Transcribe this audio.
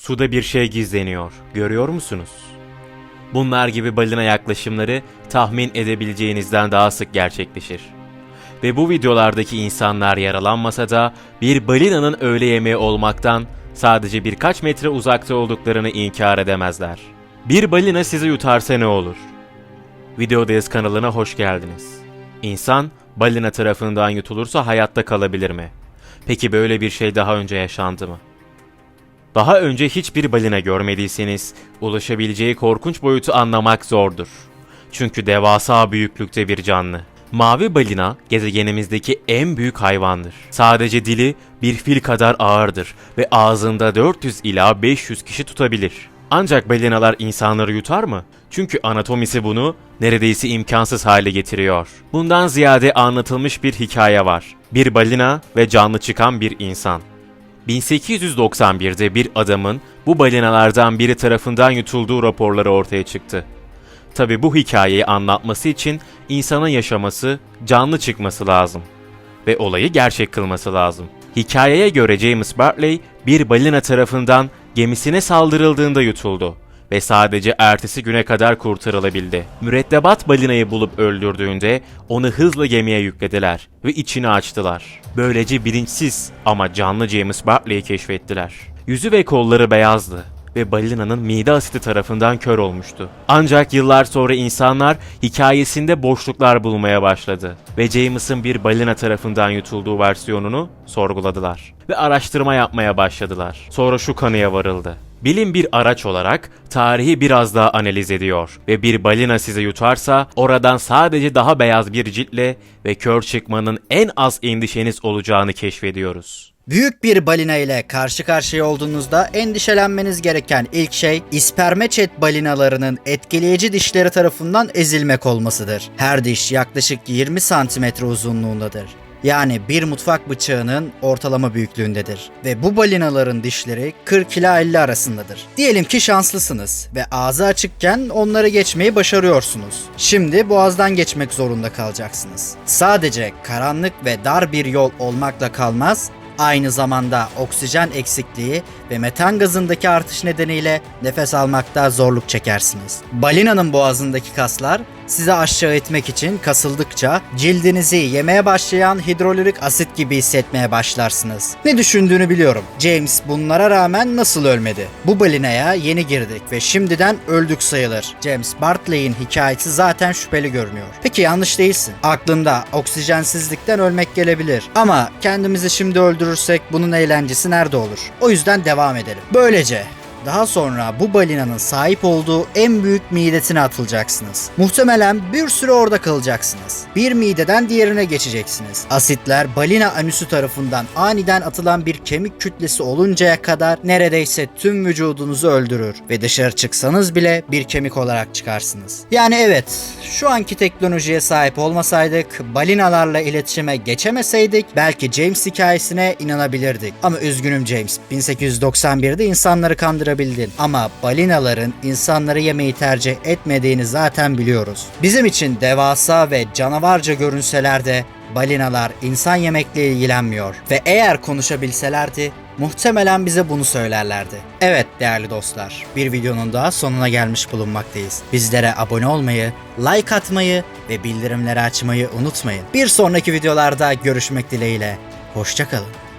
Suda bir şey gizleniyor. Görüyor musunuz? Bunlar gibi balina yaklaşımları tahmin edebileceğinizden daha sık gerçekleşir. Ve bu videolardaki insanlar yaralanmasa da bir balinanın öğle yemeği olmaktan sadece birkaç metre uzakta olduklarını inkar edemezler. Bir balina sizi yutarsa ne olur? Videodayız kanalına hoş geldiniz. İnsan balina tarafından yutulursa hayatta kalabilir mi? Peki böyle bir şey daha önce yaşandı mı? Daha önce hiçbir balina görmediyseniz ulaşabileceği korkunç boyutu anlamak zordur. Çünkü devasa büyüklükte bir canlı. Mavi balina gezegenimizdeki en büyük hayvandır. Sadece dili bir fil kadar ağırdır ve ağzında 400 ila 500 kişi tutabilir. Ancak balinalar insanları yutar mı? Çünkü anatomisi bunu neredeyse imkansız hale getiriyor. Bundan ziyade anlatılmış bir hikaye var. Bir balina ve canlı çıkan bir insan. 1891'de bir adamın bu balinalardan biri tarafından yutulduğu raporları ortaya çıktı. Tabi bu hikayeyi anlatması için insanın yaşaması, canlı çıkması lazım. Ve olayı gerçek kılması lazım. Hikayeye göre James Bartley bir balina tarafından gemisine saldırıldığında yutuldu ve sadece ertesi güne kadar kurtarılabildi. Mürettebat balinayı bulup öldürdüğünde onu hızla gemiye yüklediler ve içini açtılar. Böylece bilinçsiz ama canlı James Bartley'i keşfettiler. Yüzü ve kolları beyazdı ve balinanın mide asidi tarafından kör olmuştu. Ancak yıllar sonra insanlar hikayesinde boşluklar bulmaya başladı ve James'ın bir balina tarafından yutulduğu versiyonunu sorguladılar ve araştırma yapmaya başladılar. Sonra şu kanıya varıldı. Bilim bir araç olarak tarihi biraz daha analiz ediyor ve bir balina size yutarsa oradan sadece daha beyaz bir ciltle ve kör çıkmanın en az endişeniz olacağını keşfediyoruz. Büyük bir balina ile karşı karşıya olduğunuzda endişelenmeniz gereken ilk şey ispermeçet balinalarının etkileyici dişleri tarafından ezilmek olmasıdır. Her diş yaklaşık 20 santimetre uzunluğundadır. Yani bir mutfak bıçağının ortalama büyüklüğündedir. Ve bu balinaların dişleri 40 ila 50 arasındadır. Diyelim ki şanslısınız ve ağzı açıkken onları geçmeyi başarıyorsunuz. Şimdi boğazdan geçmek zorunda kalacaksınız. Sadece karanlık ve dar bir yol olmakla kalmaz, aynı zamanda oksijen eksikliği ve metan gazındaki artış nedeniyle nefes almakta zorluk çekersiniz. Balinanın boğazındaki kaslar sizi aşağı itmek için kasıldıkça cildinizi yemeye başlayan hidrolorik asit gibi hissetmeye başlarsınız. Ne düşündüğünü biliyorum. James bunlara rağmen nasıl ölmedi? Bu balinaya yeni girdik ve şimdiden öldük sayılır. James Bartley'in hikayesi zaten şüpheli görünüyor. Peki yanlış değilsin. Aklında oksijensizlikten ölmek gelebilir. Ama kendimizi şimdi öldürürsek bunun eğlencesi nerede olur? O yüzden devam edelim. Böylece daha sonra bu balinanın sahip olduğu en büyük midesine atılacaksınız. Muhtemelen bir süre orada kalacaksınız. Bir mideden diğerine geçeceksiniz. Asitler balina anüsü tarafından aniden atılan bir kemik kütlesi oluncaya kadar neredeyse tüm vücudunuzu öldürür ve dışarı çıksanız bile bir kemik olarak çıkarsınız. Yani evet, şu anki teknolojiye sahip olmasaydık, balinalarla iletişime geçemeseydik belki James hikayesine inanabilirdik. Ama üzgünüm James, 1891'de insanları kandırabildin. Ama balinaların insanları yemeyi tercih etmediğini zaten biliyoruz. Bizim için devasa ve canavarca görünseler de balinalar insan yemekle ilgilenmiyor. Ve eğer konuşabilselerdi muhtemelen bize bunu söylerlerdi. Evet değerli dostlar, bir videonun daha sonuna gelmiş bulunmaktayız. Bizlere abone olmayı, like atmayı ve bildirimleri açmayı unutmayın. Bir sonraki videolarda görüşmek dileğiyle. Hoşçakalın.